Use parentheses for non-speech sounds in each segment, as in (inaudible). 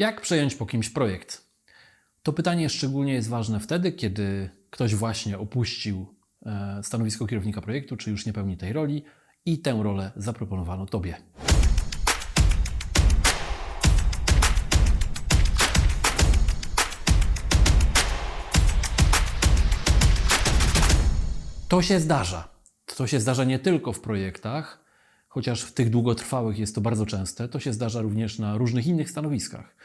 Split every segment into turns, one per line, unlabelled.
Jak przejąć po kimś projekt? To pytanie szczególnie jest ważne wtedy, kiedy ktoś właśnie opuścił e, stanowisko kierownika projektu, czy już nie pełni tej roli i tę rolę zaproponowano Tobie. To się zdarza. To się zdarza nie tylko w projektach, chociaż w tych długotrwałych jest to bardzo częste, to się zdarza również na różnych innych stanowiskach.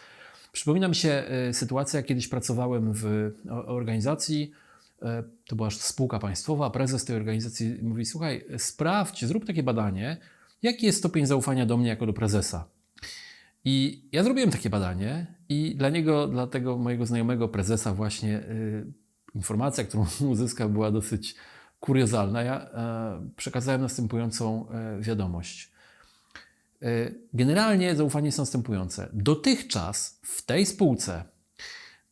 Przypomina mi się e, sytuacja, kiedyś pracowałem w organizacji, e, to była spółka państwowa, prezes tej organizacji mówi: Słuchaj, sprawdź, zrób takie badanie, jaki jest stopień zaufania do mnie jako do prezesa. I ja zrobiłem takie badanie, i dla niego, dla tego mojego znajomego prezesa, właśnie y, informacja, którą (laughs) uzyskał, była dosyć kuriozalna. Ja e, przekazałem następującą e, wiadomość. E, Generalnie zaufanie jest następujące. Dotychczas w tej spółce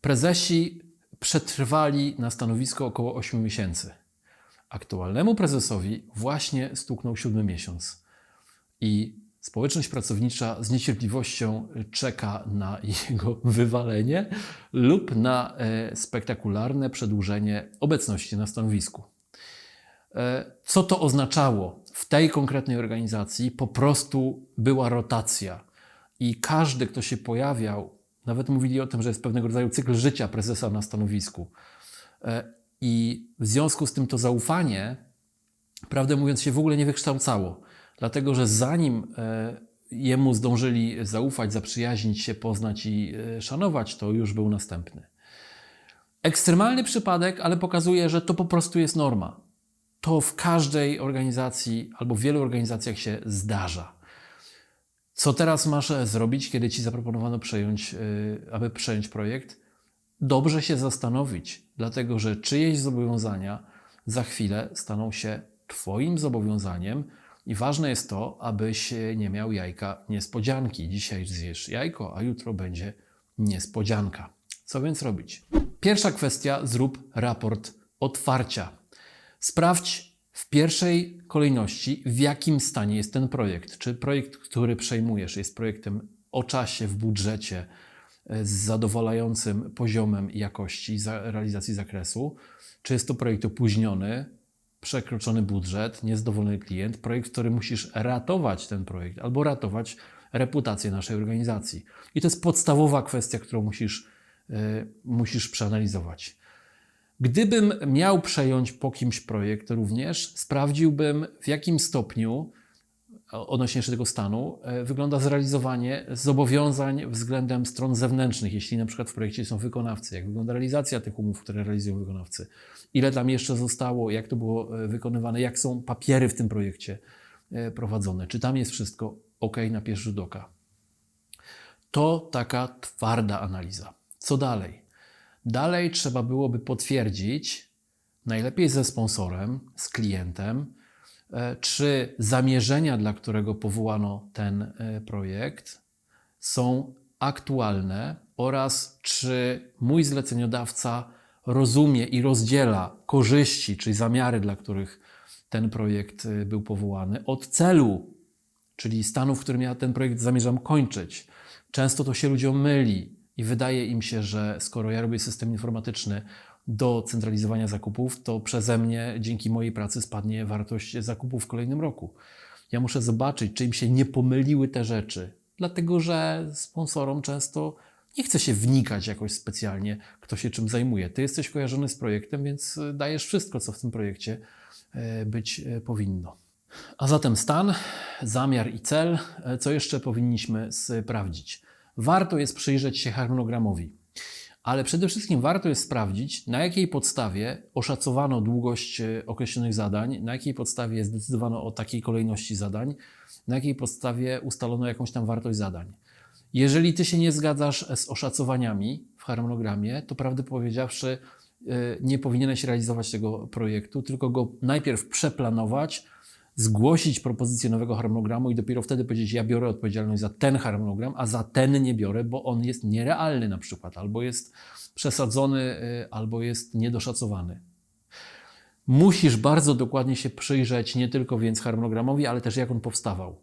prezesi przetrwali na stanowisku około 8 miesięcy. Aktualnemu prezesowi właśnie stuknął siódmy miesiąc. I społeczność pracownicza z niecierpliwością czeka na (laughs) jego wywalenie lub na spektakularne przedłużenie obecności na stanowisku. E, Co to oznaczało? W tej konkretnej organizacji po prostu była rotacja i każdy, kto się pojawiał, nawet mówili o tym, że jest pewnego rodzaju cykl życia prezesa na stanowisku. E, I w związku z tym to zaufanie, prawdę mówiąc, się w ogóle nie wykształcało, dlatego że zanim e, jemu zdążyli zaufać, zaprzyjaźnić się, poznać i szanować, to już był następny. Ekstremalny przypadek, ale pokazuje, że to po prostu jest norma. To w każdej organizacji albo w wielu organizacjach się zdarza. Co teraz masz e, zrobić, kiedy ci zaproponowano przejąć, y, aby przejąć projekt? Dobrze się zastanowić, dlatego że czyjeś zobowiązania za chwilę staną się Twoim zobowiązaniem i ważne jest to, abyś e, nie miał jajka niespodzianki. Dzisiaj zjesz jajko, a jutro będzie niespodzianka. Co więc robić? Pierwsza kwestia: zrób raport otwarcia. Sprawdź w pierwszej kolejności, w jakim stanie jest ten projekt. Czy projekt, który przejmujesz, jest projektem o czasie, w budżecie, e, z zadowalającym poziomem jakości za realizacji zakresu? Czy jest to projekt opóźniony, przekroczony budżet, niezadowolony klient, projekt, który musisz ratować ten projekt albo ratować reputację naszej organizacji? I to jest podstawowa kwestia, którą musisz, e, musisz przeanalizować. Gdybym miał przejąć po kimś projekt również, sprawdziłbym w jakim stopniu odnośnie jeszcze tego stanu e, wygląda zrealizowanie zobowiązań względem stron zewnętrznych, jeśli na przykład w projekcie są wykonawcy, jak wygląda realizacja tych umów, które realizują wykonawcy, ile tam jeszcze zostało, jak to było e, wykonywane, jak są papiery w tym projekcie e, prowadzone, czy tam jest wszystko ok na pierwszy rzut oka. To taka twarda analiza. Co dalej? Dalej trzeba byłoby potwierdzić, najlepiej ze sponsorem, z klientem, e, czy zamierzenia, dla którego powołano ten e, projekt, są aktualne oraz czy mój zleceniodawca rozumie i rozdziela korzyści, czyli zamiary, dla których ten projekt e, był powołany, od celu, czyli stanu, w którym ja ten projekt zamierzam kończyć. Często to się ludziom myli i wydaje im się, że skoro ja robię system informatyczny do centralizowania zakupów, to przeze mnie dzięki mojej pracy spadnie wartość zakupów w kolejnym roku. Ja muszę zobaczyć, czy im się nie pomyliły te rzeczy, dlatego że sponsorom często nie chce się wnikać jakoś specjalnie, kto się czym zajmuje. Ty jesteś kojarzony z projektem, więc dajesz wszystko, co w tym projekcie e, być e, powinno. A zatem stan, zamiar i cel. E, Co jeszcze powinniśmy sprawdzić? Warto jest przyjrzeć się harmonogramowi, ale przede wszystkim warto jest sprawdzić, na jakiej podstawie oszacowano długość e, określonych zadań, na jakiej podstawie zdecydowano o takiej kolejności zadań, na jakiej podstawie ustalono jakąś tam wartość zadań. Jeżeli ty się nie zgadzasz z oszacowaniami w harmonogramie, to prawdę powiedziawszy, e, nie powinieneś realizować tego projektu, tylko go najpierw przeplanować, zgłosić propozycję nowego harmonogramu i dopiero wtedy powiedzieć, ja biorę odpowiedzialność za ten harmonogram, a za ten nie biorę, bo on jest nierealny na przykład, albo jest przesadzony, y, albo jest niedoszacowany. Musisz bardzo dokładnie się przyjrzeć nie tylko więc harmonogramowi, ale też jak on powstawał.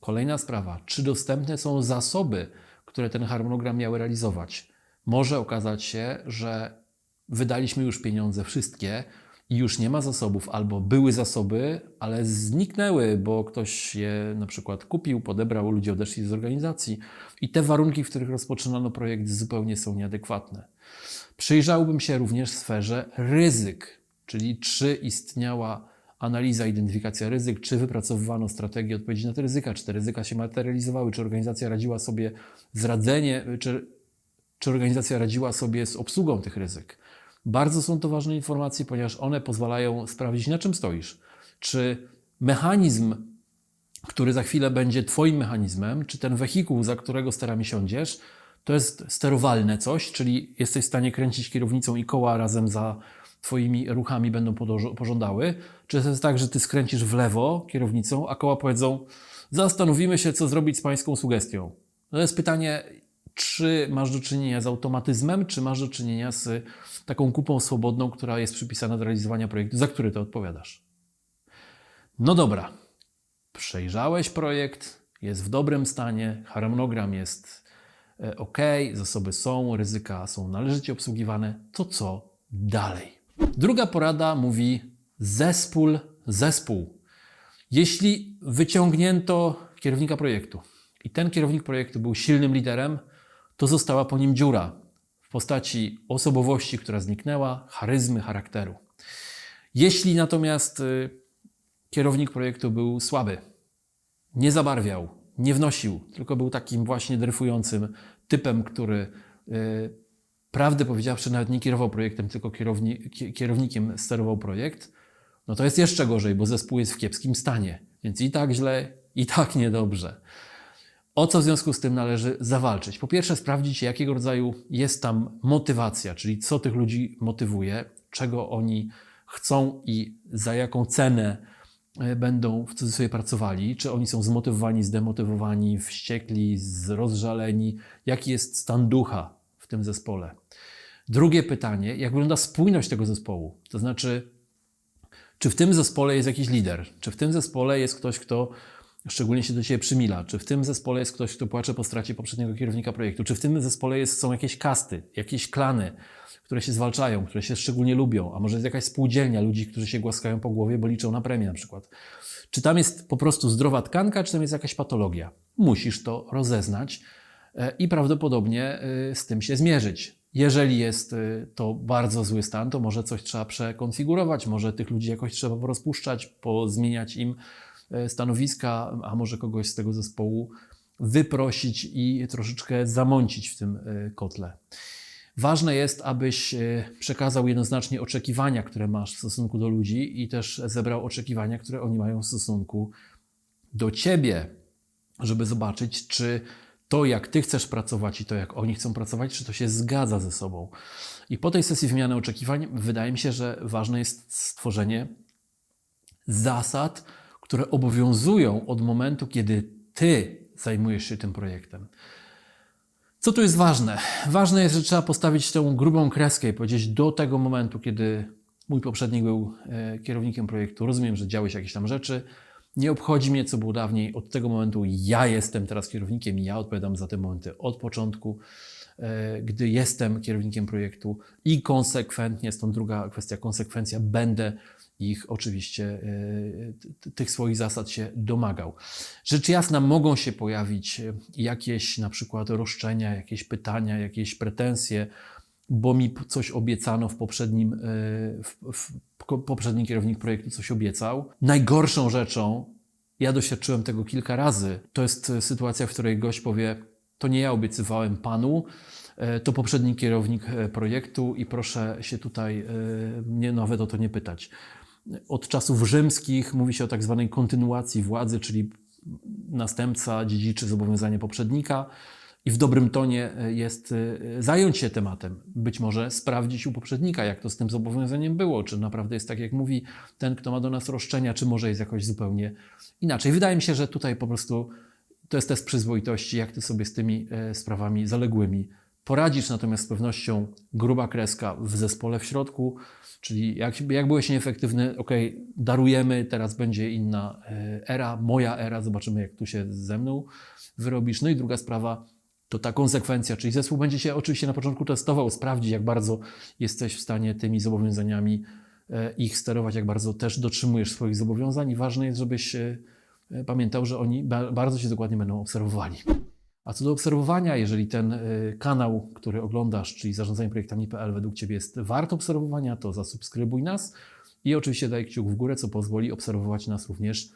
Kolejna sprawa, czy dostępne są zasoby, które ten harmonogram miały realizować. Może okazać się, że wydaliśmy już pieniądze wszystkie i już nie ma zasobów, albo były zasoby, ale zniknęły, bo ktoś je na przykład kupił, podebrał, ludzie odeszli z organizacji i te warunki, w których rozpoczynano projekt, zupełnie są nieadekwatne. Przyjrzałbym się również sferze ryzyk, czyli czy istniała analiza, identyfikacja ryzyk, czy wypracowywano strategię odpowiedzi na te ryzyka, czy te ryzyka się materializowały, czy organizacja radziła sobie z radzenie, czy, czy organizacja radziła sobie z obsługą tych ryzyk. Bardzo są to ważne informacje, ponieważ one pozwalają sprawdzić, na czym stoisz. Czy mechanizm, który za chwilę będzie Twoim mechanizmem, czy ten wehikuł, za którego sterami siądziesz, to jest sterowalne coś, czyli jesteś w stanie kręcić kierownicą i koła razem za Twoimi ruchami będą pożądały, czy jest tak, że Ty skręcisz w lewo kierownicą, a koła powiedzą, zastanowimy się, co zrobić z Pańską sugestią. To jest pytanie, czy masz do czynienia z automatyzmem, czy masz do czynienia z taką kupą swobodną, która jest przypisana do realizowania projektu, za który ty odpowiadasz. No dobra, przejrzałeś projekt, jest w dobrym stanie, harmonogram jest e, ok, zasoby są, ryzyka są należycie obsługiwane, to co dalej? Druga porada mówi zespół, zespół. Jeśli wyciągnięto kierownika projektu i ten kierownik projektu był silnym liderem, to została po nim dziura w postaci osobowości, która zniknęła, charyzmy, charakteru. Jeśli natomiast y, kierownik projektu był słaby, nie zabarwiał, nie wnosił, tylko był takim właśnie dryfującym typem, który y, prawdę powiedziawszy nawet nie kierował projektem, tylko kierowni, kierownikiem sterował projekt, no to jest jeszcze gorzej, bo zespół jest w kiepskim stanie. Więc i tak źle, i tak niedobrze. O co w związku z tym należy zawalczyć? Po pierwsze, sprawdzić, jakiego rodzaju jest tam motywacja, czyli co tych ludzi motywuje, czego oni chcą i za jaką cenę e, będą w cudzysłowie pracowali, czy oni są zmotywowani, zdemotywowani, wściekli, rozżaleni, jaki jest stan ducha w tym zespole. Drugie pytanie, jak wygląda spójność tego zespołu? To znaczy, czy w tym zespole jest jakiś lider? Czy w tym zespole jest ktoś, kto szczególnie się do Ciebie przymila? Czy w tym zespole jest ktoś, kto płacze po stracie poprzedniego kierownika projektu? Czy w tym zespole jest, są jakieś kasty, jakieś klany, które się zwalczają, które się szczególnie lubią? A może jest jakaś spółdzielnia ludzi, którzy się głaskają po głowie, bo liczą na premię na przykład? Czy tam jest po prostu zdrowa tkanka, czy tam jest jakaś patologia? Musisz to rozeznać e, i prawdopodobnie e, z tym się zmierzyć. Jeżeli jest e, to bardzo zły stan, to może coś trzeba przekonfigurować, może tych ludzi jakoś trzeba porozpuszczać, pozmieniać im stanowiska, a może kogoś z tego zespołu wyprosić i troszeczkę zamącić w tym e, kotle. Ważne jest, abyś e, przekazał jednoznacznie oczekiwania, które masz w stosunku do ludzi i też zebrał oczekiwania, które oni mają w stosunku do ciebie, żeby zobaczyć, czy to, jak ty chcesz pracować i to, jak oni chcą pracować, czy to się zgadza ze sobą. I po tej sesji wymiany oczekiwań, wydaje mi się, że ważne jest stworzenie zasad, które obowiązują od momentu, kiedy Ty zajmujesz się tym projektem. Co tu jest ważne? Ważne jest, że trzeba postawić tę grubą kreskę i powiedzieć do tego momentu, kiedy mój poprzednik był e, kierownikiem projektu, rozumiem, że działy się jakieś tam rzeczy, nie obchodzi mnie, co było dawniej. Od tego momentu ja jestem teraz kierownikiem i ja odpowiadam za te momenty od początku, e, gdy jestem kierownikiem projektu i konsekwentnie, stąd druga kwestia, konsekwencja, będę ich oczywiście, e, tych swoich zasad się domagał. Rzecz jasna, mogą się pojawić e, jakieś na przykład roszczenia, jakieś pytania, jakieś pretensje, bo mi coś obiecano w poprzednim, e, w, w, poprzedni kierownik projektu coś obiecał. Najgorszą rzeczą, ja doświadczyłem tego kilka razy, to jest sytuacja, w której gość powie, to nie ja obiecywałem panu, to poprzedni kierownik projektu i proszę się tutaj mnie nawet o to nie pytać. Od czasów rzymskich mówi się o tak zwanej kontynuacji władzy, czyli następca dziedziczy zobowiązanie poprzednika. I w dobrym tonie jest e, zająć się tematem, być może sprawdzić u poprzednika, jak to z tym zobowiązaniem było, czy naprawdę jest tak, jak mówi ten, kto ma do nas roszczenia, czy może jest jakoś zupełnie inaczej. Wydaje mi się, że tutaj po prostu to jest test przyzwoitości, jak ty sobie z tymi e, sprawami zaległymi poradzisz, natomiast z pewnością gruba kreska w zespole w środku, Czyli jak, jak byłeś nieefektywny, ok, darujemy, teraz będzie inna e, era, moja era, zobaczymy jak tu się ze mną wyrobisz. No i druga sprawa, to ta konsekwencja, czyli zespół będzie się oczywiście na początku testował, sprawdzi, jak bardzo jesteś w stanie tymi zobowiązaniami e, ich sterować, jak bardzo też dotrzymujesz swoich zobowiązań i ważne jest, żebyś e, pamiętał, że oni ba- bardzo się dokładnie będą obserwowali. A co do obserwowania, jeżeli ten e, kanał, który oglądasz, czyli zarządzanie projektami.pl według Ciebie jest wart obserwowania, to zasubskrybuj nas i oczywiście daj kciuk w górę, co pozwoli obserwować nas również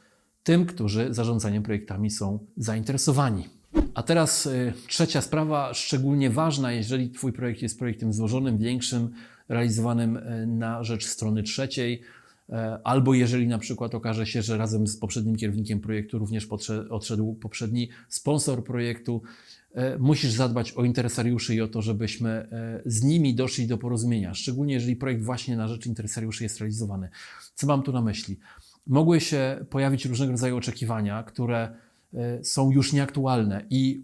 tym, którzy zarządzaniem projektami są zainteresowani. A teraz y, trzecia sprawa, szczególnie ważna, jeżeli Twój projekt jest projektem złożonym, większym, realizowanym y, na rzecz strony trzeciej, y, albo jeżeli na przykład okaże się, że razem z poprzednim kierownikiem projektu również odszedł poprzedni sponsor projektu, y, musisz zadbać o interesariuszy i o to, żebyśmy y, z nimi doszli do porozumienia, szczególnie jeżeli projekt właśnie na rzecz interesariuszy jest realizowany. Co mam tu na myśli? Mogły się pojawić różnego rodzaju oczekiwania, które są już nieaktualne i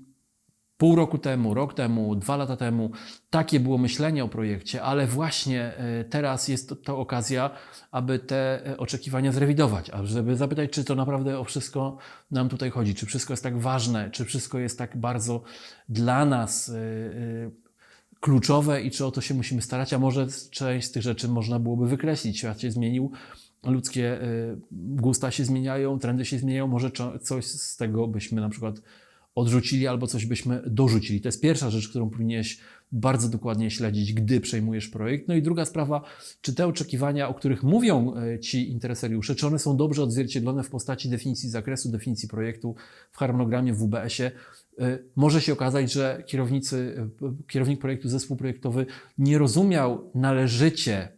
pół roku temu, rok temu, dwa lata temu takie było myślenie o projekcie, ale właśnie y, teraz jest to, to okazja, aby te y, oczekiwania zrewidować, a żeby zapytać, czy to naprawdę o wszystko nam tutaj chodzi, czy wszystko jest tak ważne, czy wszystko jest tak bardzo dla nas y, kluczowe i czy o to się musimy starać, a może część z tych rzeczy można byłoby wykreślić. Świat się zmienił, ludzkie gusta się zmieniają, trendy się zmieniają, może coś z tego byśmy na przykład odrzucili albo coś byśmy dorzucili. To jest pierwsza rzecz, którą powinieneś bardzo dokładnie śledzić, gdy przejmujesz projekt. No i druga sprawa, czy te oczekiwania, o których mówią y, ci interesariusze, czy one są dobrze odzwierciedlone w postaci definicji zakresu, definicji projektu, w harmonogramie, w WBS-ie. Y, Może się okazać, że kierownicy, y, kierownik projektu, zespół projektowy nie rozumiał należycie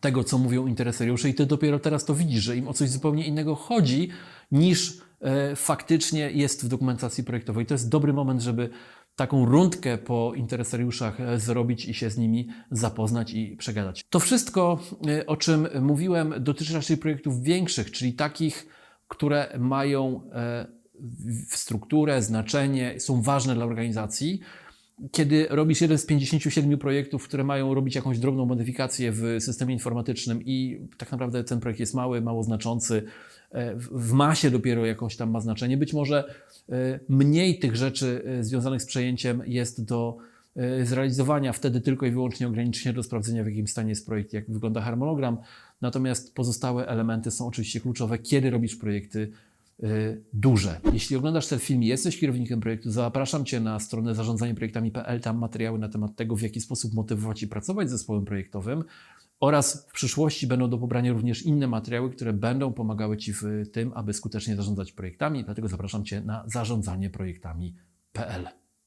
tego, co mówią interesariusze, i ty dopiero teraz to widzisz, że im o coś zupełnie innego chodzi, niż e, faktycznie jest w dokumentacji projektowej. To jest dobry moment, żeby taką rundkę po interesariuszach e, zrobić i się z nimi zapoznać i przegadać. To wszystko, e, o czym mówiłem, dotyczy raczej projektów większych, czyli takich, które mają e, strukturę, znaczenie, są ważne dla organizacji kiedy robisz jeden z 57 projektów, które mają robić jakąś drobną modyfikację w systemie informatycznym i tak naprawdę ten projekt jest mały, mało znaczący, e, w- masie dopiero jakąś tam ma znaczenie. Być może e, mniej tych rzeczy e, związanych z przejęciem jest do zrealizowania, wtedy tylko i wyłącznie ograniczenie do sprawdzenia, w jakim stanie jest projekt, jak wygląda harmonogram. Natomiast pozostałe elementy są oczywiście kluczowe, kiedy robisz projekty duże. Jeśli oglądasz ten film i jesteś kierownikiem projektu, zapraszam Cię na stronę zarządzaniem-projektami.pl, tam materiały na temat tego, w jaki sposób motywować i pracować z zespołem projektowym oraz w przyszłości będą do pobrania również inne materiały, które będą pomagały Ci w tym, aby skutecznie zarządzać projektami, dlatego zapraszam Cię na zarządzaniem-projektami.pl.